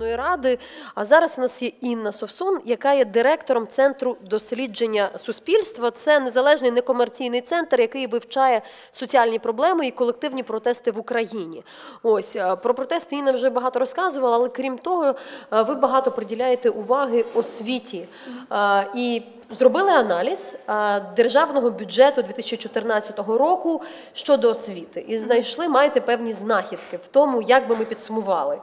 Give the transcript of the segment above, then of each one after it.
Верховної Ради. А зараз у нас є Інна Совсун, яка є директором центру дослідження суспільства. Це незалежний некомерційний центр, який вивчає соціальні проблеми і колективні протести в Україні. Ось е, про протести Інна вже багато розказувала, але крім того, е, ви багато приділяєте уваги освіті Е, і. Зробили аналіз державного бюджету 2014 року щодо освіти і знайшли, маєте певні знахідки в тому, як би ми підсумували.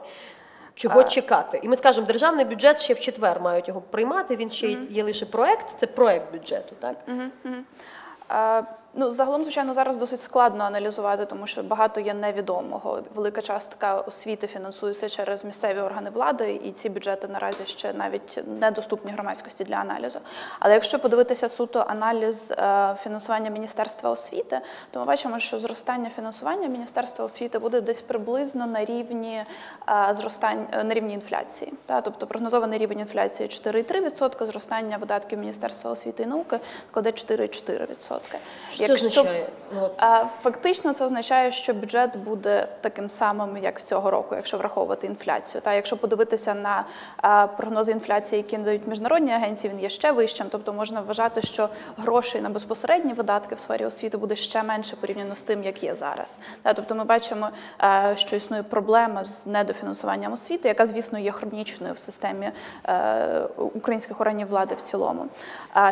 Чого чекати? І ми скажемо, державний бюджет ще в четвер мають його приймати. Він ще є лише проект, це проект бюджету, так? Ну, загалом, звичайно, зараз досить складно аналізувати, тому що багато є невідомого. Велика частка освіти фінансується через місцеві органи влади, і ці бюджети наразі ще навіть недоступні громадськості для аналізу. Але якщо подивитися суто аналіз е, фінансування Міністерства освіти, то ми бачимо, що зростання фінансування Міністерства освіти буде десь приблизно на рівні е, зростань е, на рівні інфляції. Тобто прогнозований рівень інфляції 4,3%, зростання видатків Міністерства освіти і науки складе 4,4%. Що це означає? Ну. А, Фактично, це означає, що бюджет буде таким самим, як цього року, якщо враховувати інфляцію. Та якщо подивитися на прогнози інфляції, які надають міжнародні агенції, він є ще вищим. Тобто можна вважати, що грошей на безпосередні видатки в сфері освіти буде ще менше порівняно з тим, як є зараз. Та, тобто, ми бачимо, е, що існує проблема з недофінансуванням освіти, яка, звісно, є хронічною в системі е, українських органів влади в цілому.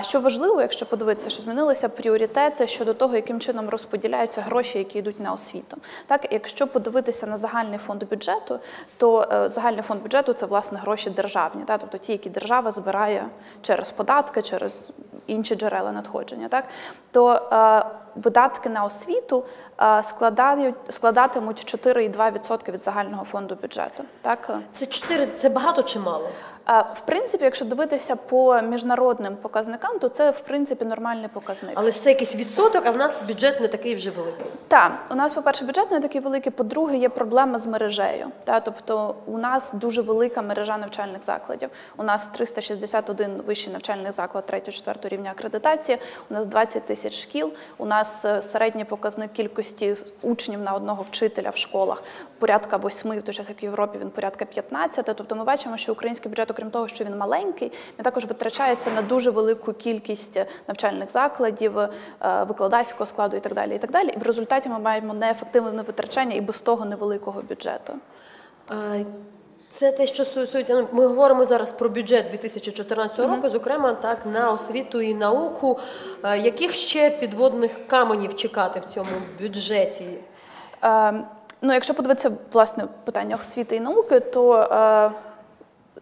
Що важливо, якщо подивитися, що змінилися пріоритети щодо того, яким чином розподіляються гроші, які йдуть на освіту. Так, якщо подивитися на загальний фонд бюджету, то е, загальний фонд бюджету це власне гроші державні, так, тобто ті, які держава збирає через податки, через інші джерела надходження. Так, то е, видатки на освіту е, складають складатимуть 4,2% від загального фонду бюджету. Так. Це чотири, це багато чи мало? В принципі, якщо дивитися по міжнародним показникам, то це в принципі нормальний показник. Але ж це якийсь відсоток, а в нас бюджет не такий вже великий. Так, у нас, по-перше, бюджет не такий великий, по-друге, є проблема з мережею. Та, тобто у нас дуже велика мережа навчальних закладів. У нас 361 вищий навчальний заклад 3-4 рівня акредитації, у нас 20 тисяч шкіл, у нас е, середній показник кількості учнів на одного вчителя в школах порядка 8, в той час як в Європі він порядка 15. Тобто ми бачимо, що український бюджет, окрім того, що він маленький, він також витрачається на дуже велику кількість навчальних закладів, е, викладацького складу і так далі. І так далі. І в результаті ми маємо неефективне витрачання і без того невеликого бюджету. Це те, що стосується. Ну, ми говоримо зараз про бюджет 2014 року, зокрема, так на освіту і науку. Яких ще підводних каменів чекати в цьому бюджеті? Е, ну, якщо подивитися власне питання освіти і науки, то е,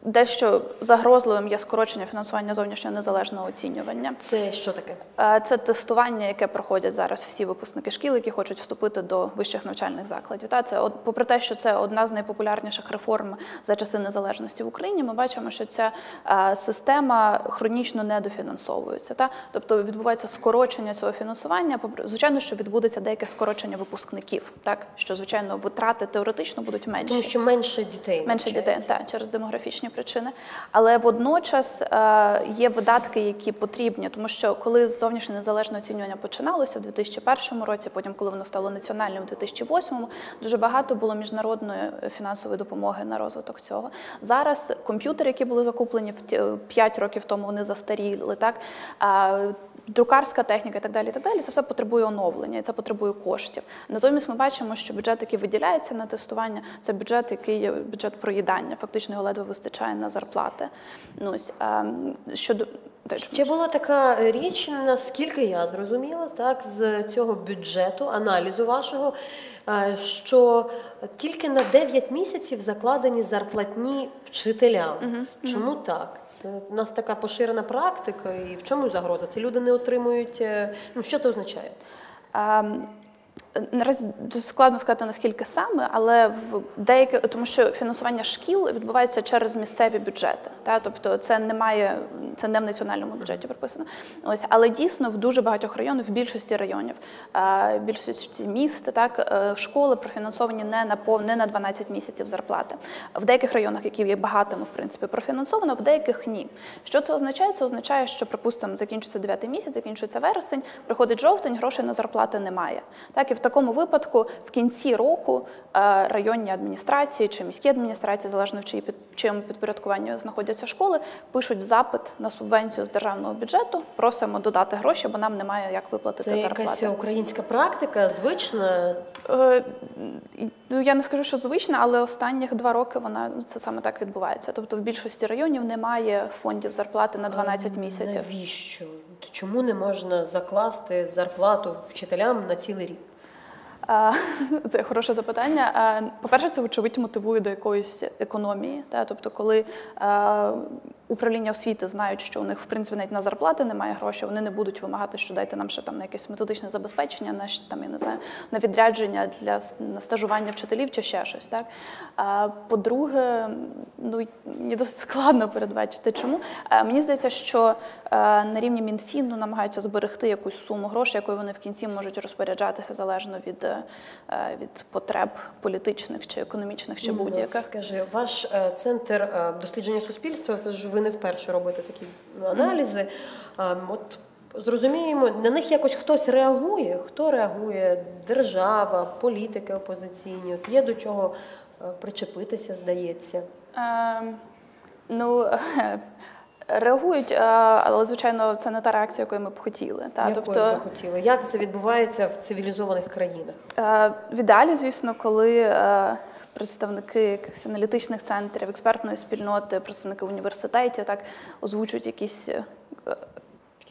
дещо загрозливим є скорочення фінансування зовнішнього незалежного оцінювання. Це що таке? Е, Це тестування, яке проходять зараз всі випускники шкіл, які хочуть вступити до вищих навчальних закладів. Та це, попри те, що це одна з найпопулярніших реформ за часи незалежності в Україні, ми бачимо, що ця е, система хронічно недофінансовується. Та тобто відбувається скорочення цього фінансування. Звичайно, що відбудеться деяке скорочення випускників, так що звичайно витрати теоретично будуть менші. Тому що менше дітей. Менше дітей, навчається. так, через демографічні причини. Але водночас е, є видатки, які потрібні, тому що коли зовнішнє незалежне оцінювання починалося в 2001 році, потім, коли воно стало національним у 2008, дуже багато було міжнародної фінансової допомоги на розвиток цього. Зараз комп'ютери, які були закуплені в 5 років тому, вони застаріли. Так? Друкарська техніка і так далі, і так далі, це все потребує оновлення і це потребує коштів. Натомість ми бачимо, що бюджет, який виділяється на тестування, це бюджет, який є бюджет проїдання. Фактично його ледве вистачає на зарплати. Ну, ось, а, щодо. Чи була така річ, наскільки я зрозуміла, так, з цього бюджету, аналізу вашого, е, що тільки на 9 місяців закладені зарплатні вчителям. Чому так? Це у нас така поширена практика, і в чому загроза? Це люди не отримують. е, Ну, що це означає? Наразі дуже складно сказати наскільки саме, але в деякі, тому що фінансування шкіл відбувається через місцеві бюджети. Та? Тобто це немає, це не в національному бюджеті прописано. Ось, але дійсно в дуже багатьох районах, в більшості районів, е, в більшості міст, так, е, школи профінансовані не на пов, не на 12 місяців зарплати. В деяких районах, які є багатими, в принципі, профінансовано, в деяких ні. Що це означає? Це означає, що, припустимо, закінчується 9 місяць, закінчується вересень, приходить жовтень, грошей на зарплати немає. Так, Так і в такому випадку в кінці року е, районні адміністрації чи міські адміністрації, залежно в чиєму підпорядкуванні знаходяться школи, пишуть запит на субвенцію з державного бюджету. Просимо додати гроші, бо нам немає як виплатити Це зарплати. якась українська практика, звична. Е, Ну, я не скажу, що звична, але останніх два роки вона це саме так відбувається. Тобто в більшості районів немає фондів зарплати на 12 місяців. Навіщо? Чому не можна закласти зарплату вчителям на цілий рік? Це хороше запитання. По-перше, це вочевидь мотивує до якоїсь економії. Тобто, коли управління освіти знають, що у них в принципі навіть на зарплати немає грошей, вони не будуть вимагати, що дайте нам ще там на якесь методичне забезпечення, на там я не знаю, на відрядження для на стажування вчителів чи ще щось. Так а, по-друге, ну мені досить складно передбачити, чому А, мені здається, що е, на рівні Мінфіну намагаються зберегти якусь суму грошей, якою вони в кінці можуть розпоряджатися залежно від, е, від потреб політичних чи економічних, чи Ну, будь-яких. Скажи, ваш е, центр дослідження суспільства, це ж ви не вперше робите такі аналізи. От зрозуміємо, на них якось хтось реагує. Хто реагує? Держава, політики опозиційні. От є до чого е, причепитися, здається. Е, ну, реагують, але звичайно, це не та реакція, якою ми б хотіли. Та? Якою тобто, ви хотіли? Як це відбувається в цивілізованих країнах? Е, В ідеалі, звісно, коли е, представники якихось аналітичних центрів, експертної спільноти, представники університетів так озвучують якісь е,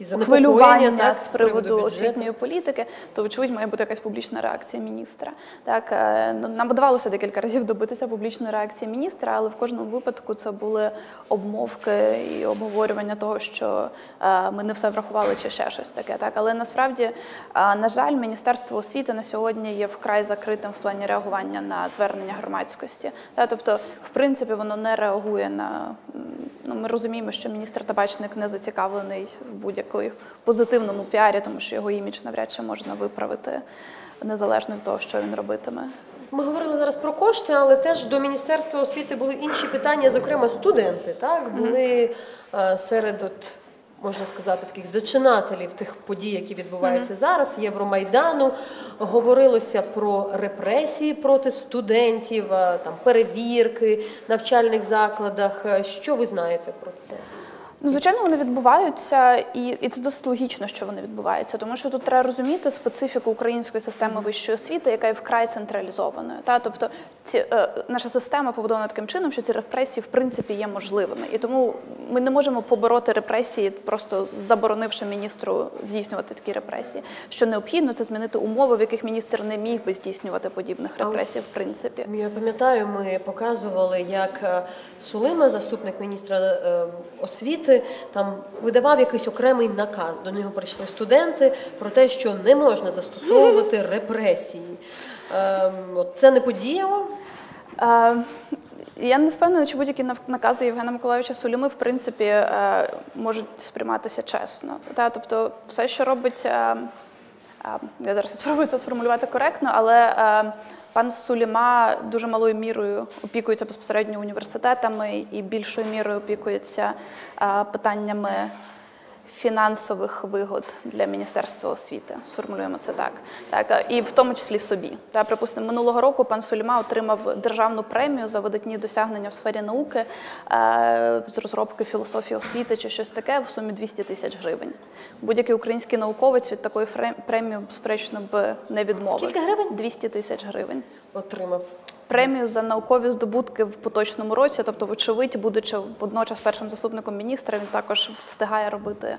хвилювання так, з приводу освітньої політики, то вочевидь має бути якась публічна реакція міністра. Так е, ну, нам вдавалося декілька разів добитися публічної реакції міністра, але в кожному випадку це були обмовки і обговорювання того, що е, ми не все врахували чи ще щось таке. Так, але насправді, е, на жаль, міністерство освіти на сьогодні є вкрай закритим в плані реагування на звернення громадськості. Так, тобто, в принципі, воно не реагує на ну, ми розуміємо, що міністр табачник не зацікавлений в будь-якої позитивному піарі, тому що його імідж навряд чи можна виправити незалежно від того, що він робитиме. Ми говорили зараз про кошти, але теж до Міністерства освіти були інші питання, зокрема студенти. Так були е, серед от. Можна сказати, таких зачинателів тих подій, які відбуваються зараз, Євромайдану. Говорилося про репресії проти студентів, е, там перевірки в навчальних закладах. Е, Що ви знаєте про це? Ну, звичайно, вони відбуваються, і, і це досить логічно, що вони відбуваються, тому що тут треба розуміти специфіку української системи вищої освіти, яка є вкрай централізованою. Та тобто, ці е, наша система побудована таким чином, що ці репресії в принципі є можливими, і тому ми не можемо побороти репресії, просто заборонивши міністру здійснювати такі репресії. Що необхідно, це змінити умови, в яких міністр не міг би здійснювати подібних репресій, в принципі. Я пам'ятаю, ми показували, як е, Сулима, заступник міністра е, освіти, там видавав якийсь окремий наказ. До нього прийшли студенти про те, що не можна застосовувати репресії. Ем, Це не подіяло. Е, Я не впевнена, чи будь-які накази Євгена Миколаївича Суліми, в принципі, е, можуть сприйматися чесно. Тобто, все, що робить, е, е, я зараз спробую це сформулювати коректно, але е, пан Суліма дуже малою мірою опікується безпосередньо університетами і більшою мірою опікується е, питаннями фінансових вигод для Міністерства освіти. Сформулюємо це так. Так, і в тому числі собі. Та, припустимо, минулого року пан Суліма отримав державну премію за видатні досягнення в сфері науки е, з розробки філософії освіти чи щось таке в сумі 200 тисяч гривень. Будь-який український науковець від такої премії, безперечно, б не відмовився. Скільки гривень? 200 тисяч гривень. Отримав. Премію за наукові здобутки в поточному році, тобто, вочевидь, будучи водночас першим заступником міністра, він також встигає робити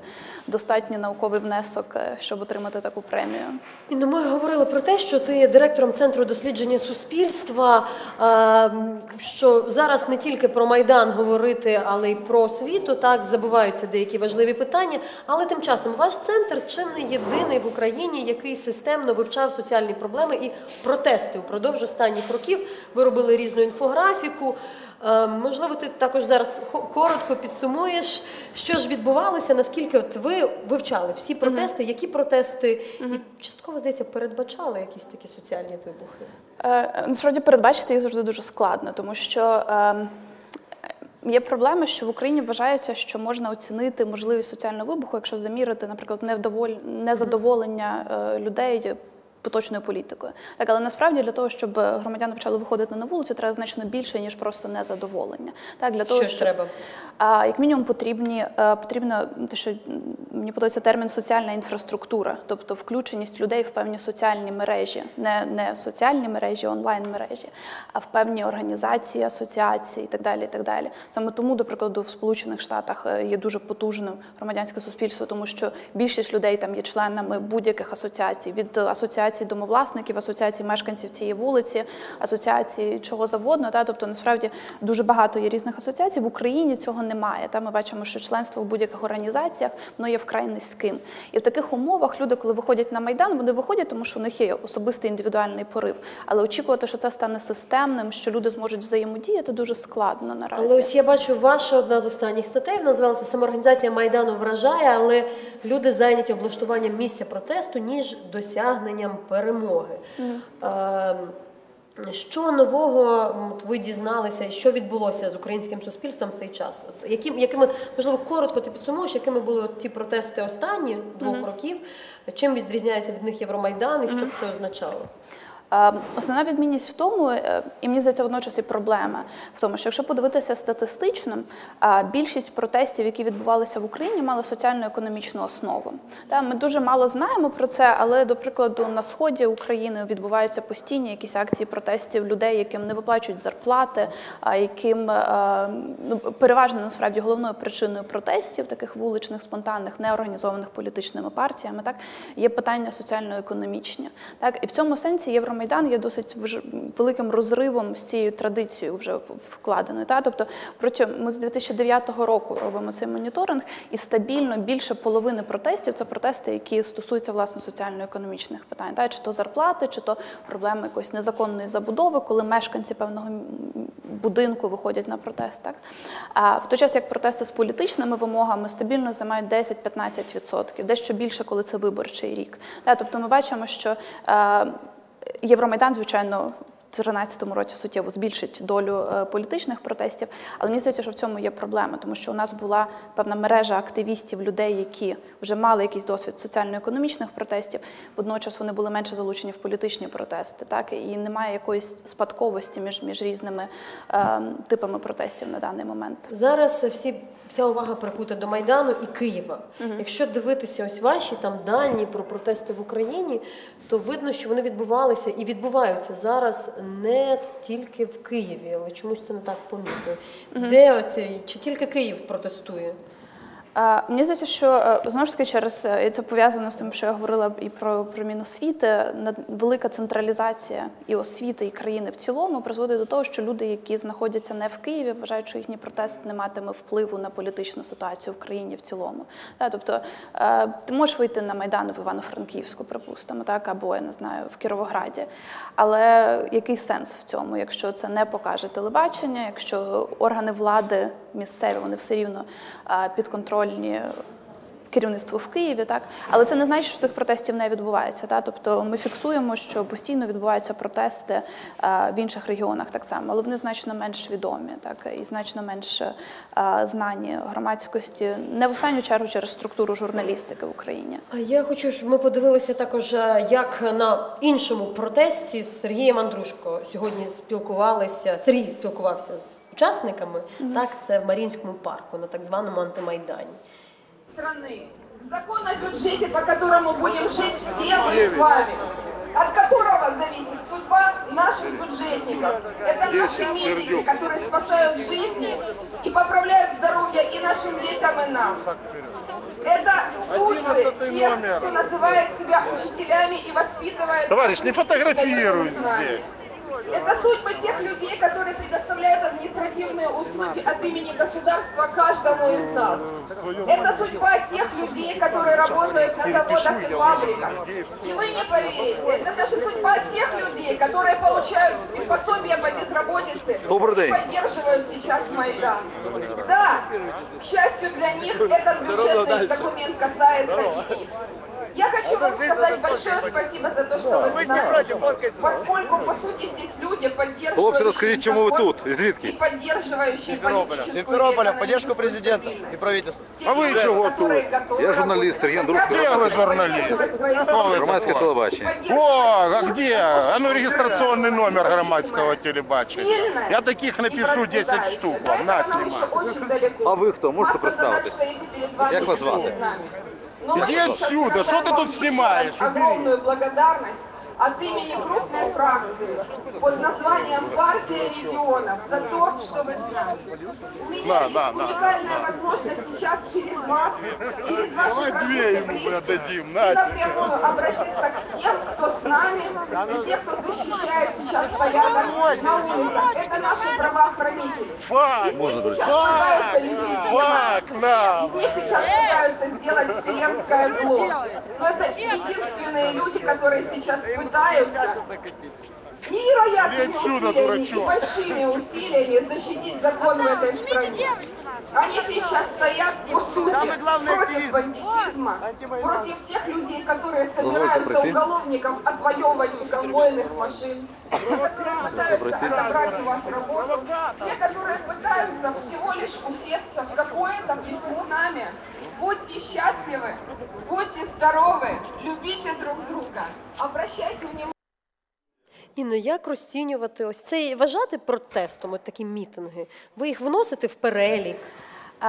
достатній науковий внесок, е, щоб отримати таку премію. І ну, ми говорили про те, що ти є директором центру дослідження суспільства. ем, Що зараз не тільки про майдан говорити, але й про освіту. Так забуваються деякі важливі питання. Але тим часом ваш центр чи не єдиний в Україні, який системно вивчав соціальні проблеми і протести упродовж останніх років. Ви робили різну інфографіку. Ем, Можливо, ти також зараз коротко підсумуєш, що ж відбувалося, наскільки от ви вивчали всі протести, які протести, і частково здається, передбачали якісь такі соціальні вибухи. Е, Насправді передбачити їх завжди дуже складно, тому що ем, є проблема, що в Україні вважається, що можна оцінити можливість соціального вибуху, якщо замірити, наприклад, невдоволь... незадоволення е, людей поточною політикою. Так, але насправді для того, щоб громадяни почали виходити на вулицю, треба значно більше ніж просто незадоволення. Так, для того, Що ж треба? а, як мінімум потрібні е, потрібно те, що мені подобається термін соціальна інфраструктура, тобто включеність людей в певні соціальні мережі, не, не соціальні мережі, онлайн мережі, а в певні організації, асоціації і так далі. І так далі. Саме тому, до прикладу, в Сполучених Штатах е, є дуже потужним громадянське суспільство, тому що більшість людей там є членами будь-яких асоціацій, від асоціації домовласників, асоціації мешканців цієї вулиці, асоціації чого завгодно. Та тобто насправді дуже багато є різних асоціацій. В Україні цього немає. Та ми бачимо, що членство в будь-яких організаціях воно є вкрай низьким. І в таких умовах люди, коли виходять на майдан, вони виходять, тому що у них є особистий індивідуальний порив. Але очікувати, що це стане системним, що люди зможуть взаємодіяти, дуже складно наразі. Але ось я бачу, ваша одна з останніх статей називалася Самоорганізація Майдану вражає, але люди зайняті облаштуванням місця протесту, ніж досягненням перемоги. Mm. що нового от ви дізналися, що відбулося з українським суспільством в цей час? От, яким, якими, можливо, коротко ти підсумуєш, якими були от ті протести останні двох років? Чим відрізняється від них Євромайдан і що б це означало? Е, Основна відмінність в тому, е, і мені здається, водночас і проблема в тому, що якщо подивитися статистично, е, більшість протестів, які відбувалися в Україні, мали соціально-економічну основу. Ми дуже мало знаємо про це, але, до прикладу, на сході України відбуваються постійні якісь акції протестів людей, яким не виплачують зарплати, яким е, ну, переважно насправді головною причиною протестів, таких вуличних, спонтанних, неорганізованих політичними партіями, так є питання соціально-економічні. І в цьому сенсі Євромайдан є досить великим розривом з цією традицією вже вкладеною. Та тобто протягом ми з 2009 року робимо цей моніторинг, і стабільно більше половини протестів це протести, які стосуються власне соціально-економічних питань, та чи то зарплати, чи то проблеми якоїсь незаконної забудови, коли мешканці певного будинку виходять на протест. Так а в той час як протести з політичними вимогами стабільно займають 10-15%, дещо більше, коли це виборчий рік. Та, тобто ми бачимо, що е, Євромайдан, звичайно, в 2013 році суттєво збільшить долю е, політичних протестів, але мені здається, що в цьому є проблема, тому що у нас була певна мережа активістів, людей, які вже мали якийсь досвід соціально-економічних протестів. Водночас вони були менше залучені в політичні протести, так і немає якоїсь спадковості між, між різними е, типами протестів на даний момент. Зараз всі, вся увага прикута до Майдану і Києва. Якщо дивитися ось ваші там дані про протести в Україні, то видно, що вони відбувалися і відбуваються зараз не тільки в Києві, але чомусь це не так помітно. Де оці, чи тільки Київ протестує? Мені здається, що е, знову ж таки через е, і це пов'язано з тим, що я говорила і про, про Міносвіти, велика централізація і освіти, і країни в цілому призводить до того, що люди, які знаходяться не в Києві, вважають, що їхній протест не матиме впливу на політичну ситуацію в країні в цілому. Тобто е, ти можеш вийти на майдан в Івано-Франківську, припустимо, так або я не знаю в Кіровограді. Але який сенс в цьому, якщо це не покаже телебачення, якщо органи влади місцеві вони все рівно е, підконтрольні керівництву в Києві, так але це не значить, що цих протестів не відбувається. Так? Тобто ми фіксуємо, що постійно відбуваються протести е, в інших регіонах так само, але вони значно менш відомі, так і значно менш е, знані громадськості, не в останню чергу через структуру журналістики в Україні. А я хочу, щоб ми подивилися також, е, як на іншому протесті з Сергієм Андрушко сьогодні спілкувалися. Сергій спілкувався з учасниками. Так, це в Марінському парку на так званому антимайдані. страны. Закон о бюджете, по которому будем жить все мы с вами. От которого зависит судьба наших бюджетников. Это наши медики, которые спасают жизни и поправляют здоровье и нашим детям, и нам. Это судьбы тех, кто называет себя учителями и воспитывает... Товарищ, не фотографируй здесь. Это судьба тех людей, которые предоставляют административные услуги от имени государства каждому из нас. Это судьба тех людей, которые работают на заводах и фабриках. И вы не поверите, это даже судьба тех людей, которые получают и пособия по безработице Добрый день. и поддерживают сейчас Майдан. Да, к счастью для них, этот бюджетный документ касается и их. Я хочу вам сказать большое спасибо за то, что вы с нами. Поскольку, по сути, здесь люди, поддерживающие Хлопці, розкажіть, чому ви закон тут? І звідки? И поддерживающие политическую Симферополя, и поддержку экономическую президента стабильность. и правительства. Те А ви люди, чого которые тут? готовы Я журналист, работать, Сергій Андрушко, хотят Де ви громадське- журналіст? поддерживать свои Хто ви Громадське такий? телебачення. О, а где? А ну регистрационный номер громадского телебачения. Я таких напишу 10 штук вам, на, снимай. А ви хто? Можете представитись? Як вас звати? Иди отсюда, что ты тут снимаешь? Огромную благодарность от имени крупной фракции под названием «Партия регионов» за то, что вы нами. У меня Да, есть да, да, уникальная да. возможность сейчас через вас, через ваши Давай две родных и ему близких, отдадим, и на тебе. напрямую обратиться к тем, кто с нами, и тех, кто защищает сейчас порядок на улицах. Это наши правоохранители. Фак! Из них Можно, сейчас любить Фак, на! из них сейчас пытаются сделать вселенское зло. Но это единственные люди, которые сейчас пытаются питаюся. Невероятными отсюда, усилиями и большими усилиями защитить закон в этой стране. Они сейчас стоят, по сути, против бандитизма, против тех людей, которые собираются пройти. уголовникам отвоевывать у конвойных машин, те, которые пытаются отобрать у вас работу, те, которые пытаются всего лишь усесться в какое-то нами. Будьте счастливы, будьте здоровы, любите друг друга, обращайте внимание. Інно, як розцінювати ось це і вважати протестом, от такі мітинги? Ви їх вносите в перелік?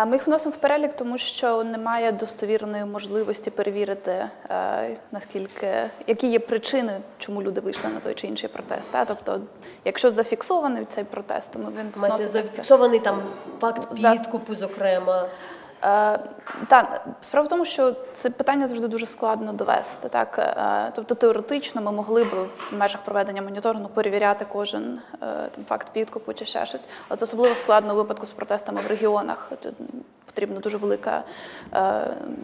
Ми їх вносимо в перелік, тому що немає достовірної можливості перевірити, е, наскільки які є причини, чому люди вийшли на той чи інший протест. Тобто, якщо зафіксований цей протест, то ми він Мається вноситься в це. зафіксований там факт підкупу, зокрема. Е, та справа в тому, що це питання завжди дуже складно довести. Так, Е, тобто теоретично ми могли б в межах проведення моніторингу перевіряти кожен е, там факт підкупу чи ще щось, але це особливо складно у випадку з протестами в регіонах. Тут потрібно дуже велика,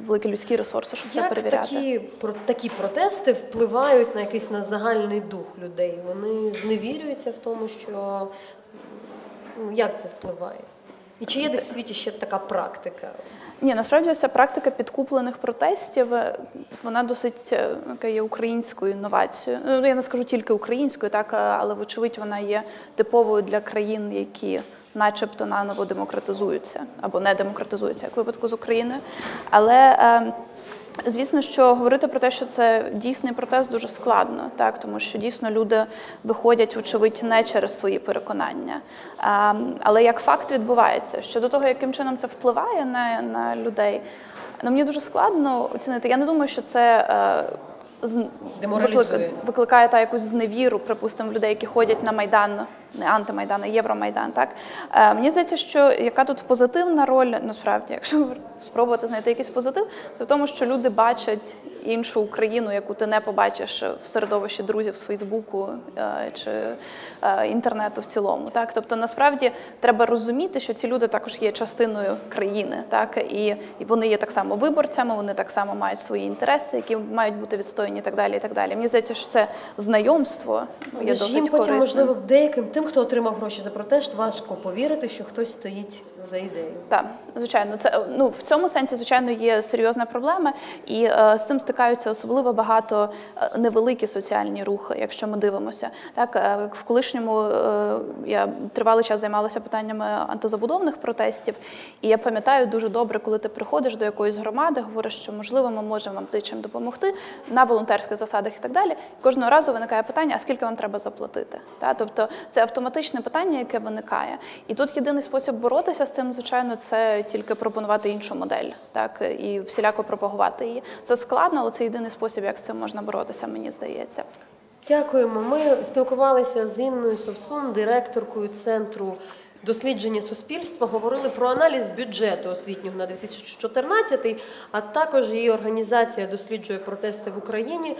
великі людські ресурси, щоб це перевіряти. такі, про, такі протести впливають на якийсь на загальний дух людей? Вони зневірюються в тому, що ну, як це впливає? І чи є десь в світі ще така практика? Ні, насправді ця практика підкуплених протестів, е, вона досить е, така є українською інновацією. Ну, я не скажу тільки українською, так, е, але вочевидь вона є типовою для країн, які начебто наново демократизуються або не демократизуються, як випадку з України. Але е, Звісно, що говорити про те, що це дійсний протест, дуже складно, так тому що дійсно люди виходять, вочевидь, не через свої переконання. А, але як факт відбувається щодо того, яким чином це впливає на, на людей, ну мені дуже складно оцінити. Я не думаю, що це. е, з- Деморалізує. викликає та якусь зневіру, припустимо, в людей, які ходять на майдан, не антимайдан, а Євромайдан. Так е, мені здається, що яка тут позитивна роль, насправді, якщо спробувати знайти якийсь позитив, це в тому, що люди бачать іншу Україну, яку ти не побачиш в середовищі друзів з Фейсбуку е, чи е, інтернету в цілому. Так, тобто, насправді треба розуміти, що ці люди також є частиною країни, так і, вони є так само виборцями, вони так само мають свої інтереси, які мають бути відстояні, і так далі. І так далі. Мені здається, що це знайомство є Але ж досить їм потім, корисним. можливо, деяким тим, хто отримав гроші за протест, важко повірити, що хтось стоїть за ідею. Так, звичайно, це ну в цьому сенсі, звичайно, є серйозна проблема, і е, з цим стикаються особливо багато е, невеликі соціальні рухи, якщо ми дивимося. Так, е, в колишньому я тривалий час займалася питаннями антизабудовних протестів, і я пам'ятаю дуже добре, коли ти приходиш до якоїсь громади, говориш, що можливо ми можемо вам чим допомогти на волонтерських засадах і так далі. Кожного разу виникає питання: а скільки вам треба заплатити? Та тобто це автоматичне питання, яке виникає. І тут єдиний спосіб боротися з цим, звичайно, це тільки пропонувати іншу модель, так і всіляко пропагувати її. Це складно, але це єдиний спосіб, як з цим можна боротися, мені здається. Дякуємо. Ми спілкувалися з Інною Совсун, директоркою центру дослідження суспільства. Говорили про аналіз бюджету освітнього на 2014, а також її організація досліджує протести в Україні.